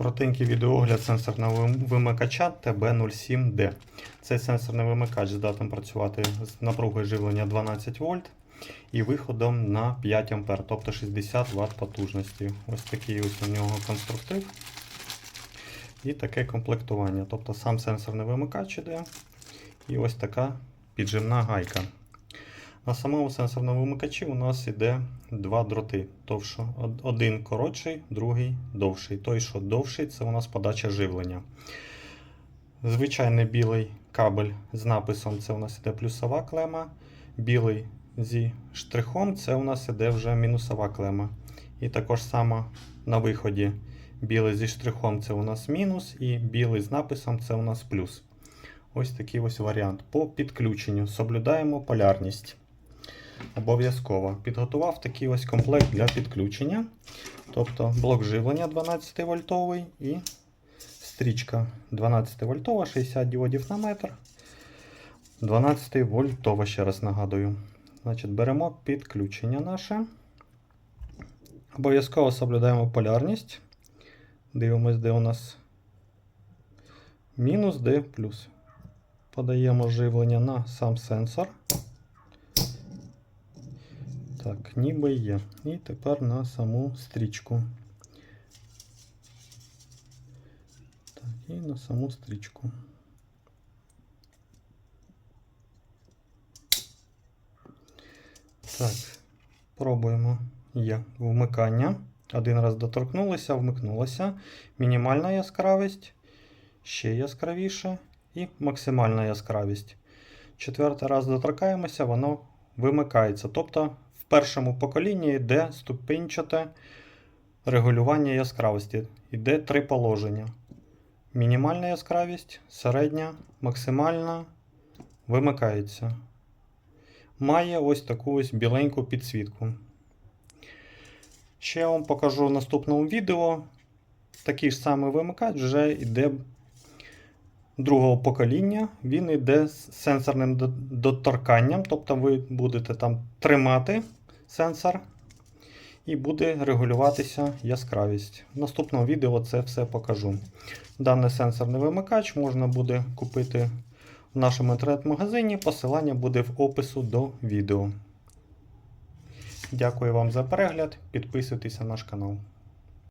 Коротенький відеоогляд сенсорного вимикача TB07D. Цей сенсорний вимикач здатен працювати з напругою живлення 12 вольт і виходом на 5 А, тобто 60 Вт потужності. Ось такий ось у нього конструктив. І таке комплектування. Тобто сам сенсорний вимикач іде. І ось така піджимна гайка. На самому сенсорному вимикачі у нас іде два дроти. Товшо, один коротший, другий довший. Той, що довший, це у нас подача живлення. Звичайний білий кабель з написом це у нас іде плюсова клема. Білий зі штрихом це у нас іде вже мінусова клема. І також само на виході білий зі штрихом це у нас мінус, і білий з написом це у нас плюс. Ось такий ось варіант. По підключенню соблюдаємо полярність. Обов'язково підготував такий ось комплект для підключення. Тобто блок живлення 12 вольтовий і стрічка 12 вольтова, 60 діодів на метр. 12 вольтова, ще раз нагадую. Значить, беремо підключення наше. Обов'язково соблюдаємо полярність. Дивимось, де у нас мінус, де плюс. Подаємо живлення на сам сенсор. Так, ніби є. І тепер на саму стрічку. Так, і на саму стрічку. Так, пробуємо. Є вмикання. Один раз доторкнулися, вмикнулося. Мінімальна яскравість, ще яскравіше і максимальна яскравість. Четвертий раз доторкаємося, воно вимикається. Тобто першому поколінні йде ступенчате регулювання яскравості. Йде три положення: мінімальна яскравість, середня, максимальна, вимикається. Має ось таку ось біленьку підсвітку. Ще я вам покажу в наступному відео. Такий ж самий вимикач вже йде другого покоління. Він йде з сенсорним доторканням, тобто ви будете там тримати сенсор і буде регулюватися яскравість. В наступному відео це все покажу. Даний сенсорний вимикач можна буде купити в нашому інтернет-магазині. Посилання буде в опису до відео. Дякую вам за перегляд. Підписуйтесь на наш канал.